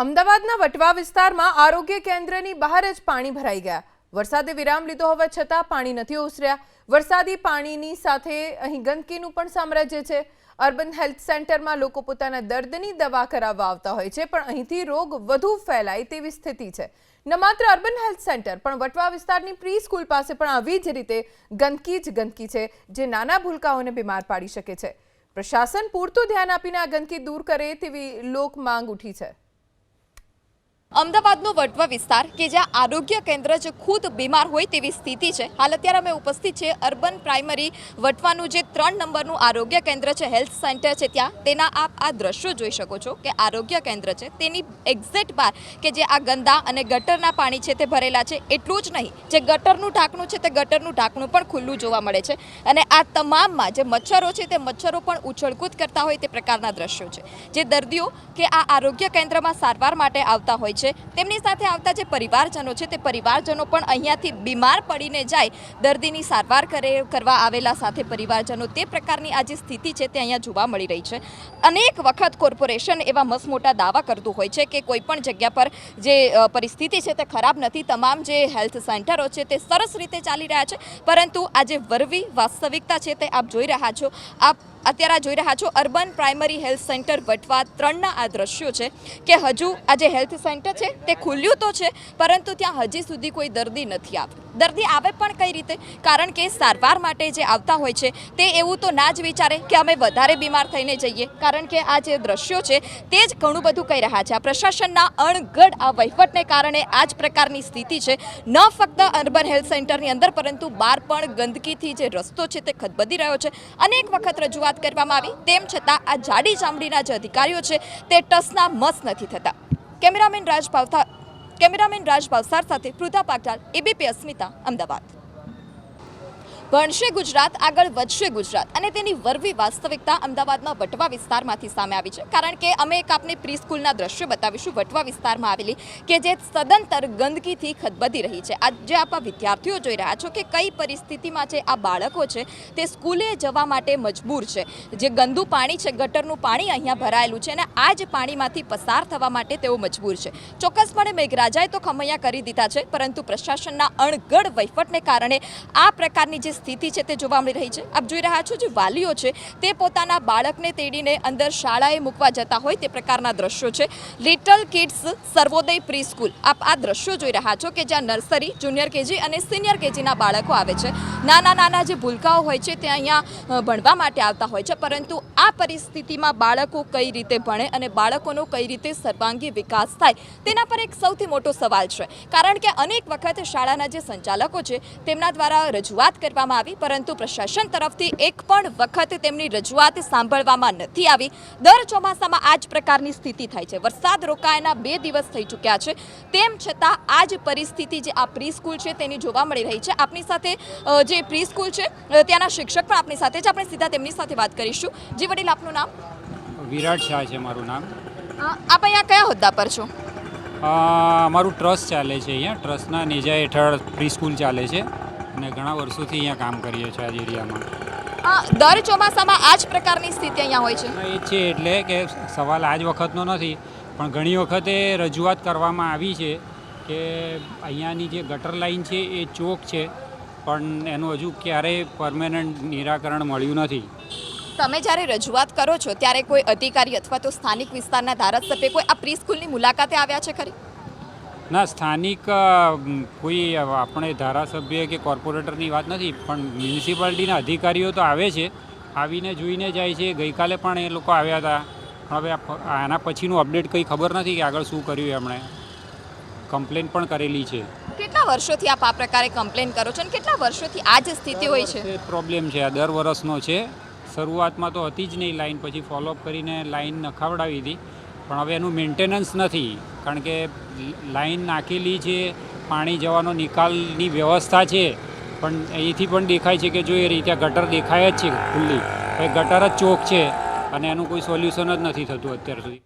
અમદાવાદના વટવા વિસ્તારમાં આરોગ્ય કેન્દ્રની બહાર જ પાણી ભરાઈ ગયા. વરસાદે વિરામ લીધો હોવા છતાં પાણી નથી ઓસર્યા. વરસાદી પાણીની સાથે અહીં ગંદકીનું પણ સામ્રાજ્ય છે. અર્બન હેલ્થ સેન્ટરમાં લોકો પોતાના દર્દની દવા કરાવવા આવતા હોય છે, પણ અહીંથી રોગ વધુ ફેલાય તેવી સ્થિતિ છે. ન માત્ર અર્બન હેલ્થ સેન્ટર, પણ વટવા વિસ્તારની પ્રી સ્કૂલ પાસે પણ આવી જ રીતે ગંદકી જ ગંદકી છે, જે નાના ભૂલકાઓને બીમાર પાડી શકે છે. પ્રશાસન પૂરતું ધ્યાન આપીને આ ગંદકી દૂર કરે તેવી લોક માંગ ઉઠી છે. અમદાવાદનો વટવા વિસ્તાર કે જ્યાં આરોગ્ય કેન્દ્ર જ ખુદ બીમાર હોય તેવી સ્થિતિ છે. હાલ અત્યારે અમે ઉપસ્થિત છે અર્બન પ્રાઇમરી વટવાનું જે ત્રણ નંબરનું આરોગ્ય કેન્દ્ર છે, હેલ્થ સેન્ટર છે ત્યાં. તેના આપ આ દ્રશ્યો જોઈ શકો છો કે આરોગ્ય કેન્દ્ર છે. તેની એક્ઝેક્ટ બાર કે જે આ ગંદા અને ગટરના પાણી છે તે ભરેલા છે, એટલું જ નહીં. જે ગટરનું ઢાંકણું છે તે ગટરનું ઢાંકણું પણ ખુલ્લું જોવા મળે છે. અને આ તમામમાં જે મચ્છરો છે તે મચ્છરો પણ ઉછળકૂદ કરતા હોય તે પ્રકારના દ્રશ્યો છે. જે દર્દીઓ કે આ આરોગ્ય કેન્દ્રમાં સારવાર માટે આવતા હોય છે. તેમની સાથે આવતા જે પરિવારજનો છે, તે પરિવારજનો પણ અહીંયાથી બીમાર પડીને જાય, દર્દીની સારવાર કરે, કરવા આવેલા સાથે પરિવારજનો, તે પ્રકારની આ જે સ્થિતિ છે, તે અહીંયા જોવા મળી રહી છે. અનેક વખત કોર્પોરેશન એવા મસમોટા દાવા કરતું હોય છે કે કોઈ પણ જગ્યા પર જે પરિસ્થિતિ છે, તે ખરાબ નથી. તમામ જે હેલ્થ સેન્ટરો છે, તે સરસ રીતે ચાલી રહ્યા છે. પરંતુ આ જે વરવી વાસ્તવિકતા છે, તે આપ જોઈ રહ્યા છો. આપ અત્યારે જોઈ રહ્યા છો urban primary health centre Vatva ત્રણના આ દ્રશ્યો છે કે હજુ આ જે હેલ્થ સેન્ટર છે તે ખુલ્યું તો છે, પરંતુ ત્યાં હજી સુધી કોઈ દર્દી નથી આવતું દર્દી આવે પણ કઈ રીતે? કારણ કે સારવાર માટે જે આવતા હોય છે તે એવું તો ના જ વિચારે કે અમે વધારે બીમાર થઈને જઈએ. કારણ કે આ જે દ્રશ્યો છે તે જ ઘણું બધું કહી રહ્યા છે. આ પ્રશાસનના અણગઢ આ વહીવટને કારણે આ જ પ્રકારની સ્થિતિ છે. ન ફક્ત અર્બન હેલ્થ સેન્ટરની અંદર, પરંતુ બહાર પણ ગંદકીથી જે રસ્તો છે તે ખદબદી રહ્યો છે. અનેક વખત રજૂઆત કરવામાં આવી. તેમ છતાં આ જાડી ચામડીના જે અધિકારીઓ છે, તે ટસના મસ નથી થતા. કેમેરામેન રાજ ભાવથા કેમેરામેન રાજ ભાવસાર સાથે પૃથા પાટાલ એબીપી અસ્મિતા, અમદાવાદ. ભણશે ગુજરાત, આગળ વધશે ગુજરાત. અને તેની વરવી વાસ્તવિકતા અમદાવાદના વટવા વિસ્તારમાંથી સામે આવી છે. કારણ કે અમે એક આપને પ્રી સ્કૂલના બતાવીશું. વટવા વિસ્તારમાં આવેલી કે જે સદંતર ગંદકીથી ખદબદી રહી છે. આજે જે આપ વિદ્યાર્થીઓ જોઈ રહ્યા છો કે કઈ પરિસ્થિતિમાં છે આ બાળકો છે, તે સ્કૂલે જવા માટે મજબૂર છે. જે ગંદુ પાણી છે, ગટરનું પાણી અહીંયા ભરાયેલું છે અને આ જ પાણીમાંથી પસાર થવા માટે તેઓ મજબૂર છે. ચોક્કસપણે મેઘરાજાએ તો ખમૈયા કરી દીધા છે, પરંતુ પ્રશાસનના અણગઢ વહીવટને કારણે આ પ્રકારની જે સ્થિતિ છે તે જોવા મળી રહી છે. આપ જોઈ રહ્યા છો જે વાલીઓ છે તે પોતાના બાળકને તેડીને અંદર શાળાએ મૂકવા જતા હોય તે પ્રકારના દ્રશ્યો છે. Little kids Sarvoday pre school આપ આ દ્રશ્યો જોઈ રહ્યા છો કે જ્યાં નર્સરી, જુનિયર કેજી અને સિનિયર કેજીના બાળકો આવે છે. નાના નાના જે ભૂલકાઓ હોય છે તે અહીંયા ભણવા માટે આવતા હોય છે. પરંતુ આ પરિસ્થિતિમાં બાળકો કઈ રીતે ભણે અને બાળકોનો કઈ રીતે સર્વાંગી વિકાસ થાય તેના પર એક સૌથી મોટો સવાલ છે. કારણ કે અનેક વખત શાળાના જે સંચાલકો છે તેમના દ્વારા રજૂઆત કરવામાં આવી પરંતુ પ્રશાસન તરફથી એક પણ વખત તેમની રજૂઆત સાંભળવામાં નથી આવી. દર ચોમાસામાં આ જ પ્રકારની સ્થિતિ થાય છે. વરસાદ રોકાયાના બે દિવસ થઈ ચૂક્યા છે. તેમ છતાં આ જ પરિસ્થિતિ જે આ પ્રી સ્કૂલ છે તેની જોવા મળી રહી છે. આપની સાથે જે પ્રી સ્કૂલ છે ત્યાંના શિક્ષક પણ આપણી સાથે છે. આપણે સીધા તેમની સાથે વાત કરીશું. જી વડીલ આપનું નામ? વિરાટ શાહ છે મારું નામ. આપ અહીંયા કયા હોદ્દા પર છો? અમારું ટ્રસ્ટ ચાલે છે અહીંયા. ટ્રસ્ટના નેજા હેઠળ પ્રી સ્કૂલ ચાલે છે. અને ઘણા વર્ષોથી અહીંયા કામ કરીએ છીએ આ એરિયામાં. અ, દર ચોમાસામાં આ જ પ્રકારની સ્થિતિ અહીંયા હોય છે? એ છે એટલે કે સવાલ આજ વખતનો નથી પણ ઘણી વખતે રજૂઆત કરવામાં આવી છે કે અહીંયાની જે ગટર લાઈન છે એ ચોક છે પણ એનું હજુ ક્યારેય પરમેનન્ટ નિરાકરણ મળ્યું નથી. તમે જ્યારે રજૂઆત કરો છો ત્યારે કોઈ અધિકારી અથવા તો સ્થાનિક વિસ્તારના ધારાસભ્ય કોઈ આ પ્રી સ્કૂલની મુલાકાતે આવ્યા છે ખરી? ના સ્થાનિક કોઈ આપણે ધારાસભ્ય કે કોર્પોરેટરની વાત નથી પણ મ્યુનિસિપાલિટીના અધિકારીઓ તો આવે છે. આવીને જોઈને જાય છે. ગઈકાલે પણ એ લોકો આવ્યા હતા. પણ હવે આના પછીનું અપડેટ કંઈ ખબર નથી કે આગળ શું કર્યું એમણે. કમ્પ્લેન પણ કરેલી છે. કેટલા વર્ષોથી આપ આ પ્રકારે કમ્પ્લેન કરો છો અને કેટલા વર્ષોથી આ જ સ્થિતિ હોય છે? પ્રોબ્લેમ છે. આ દર વર્ષનો છે. શરૂઆતમાં તો હતી જ નહીં લાઈન પછી ફોલોઅપ કરીને લાઈન નખાવડાવી હતી. પણ હવે એનું મેન્ટેનન્સ નથી. કારણ કે લાઈન નાખેલી છે, પાણી જવાનો નિકાલની વ્યવસ્થા છે. પણ અહીંથી પણ દેખાય છે કે જો એ રીતે ગટર દેખાય જ છે ખુલ્લી ગટર જ ચોક છે અને એનું કોઈ સોલ્યુશન જ નથી થતું અત્યાર સુધી.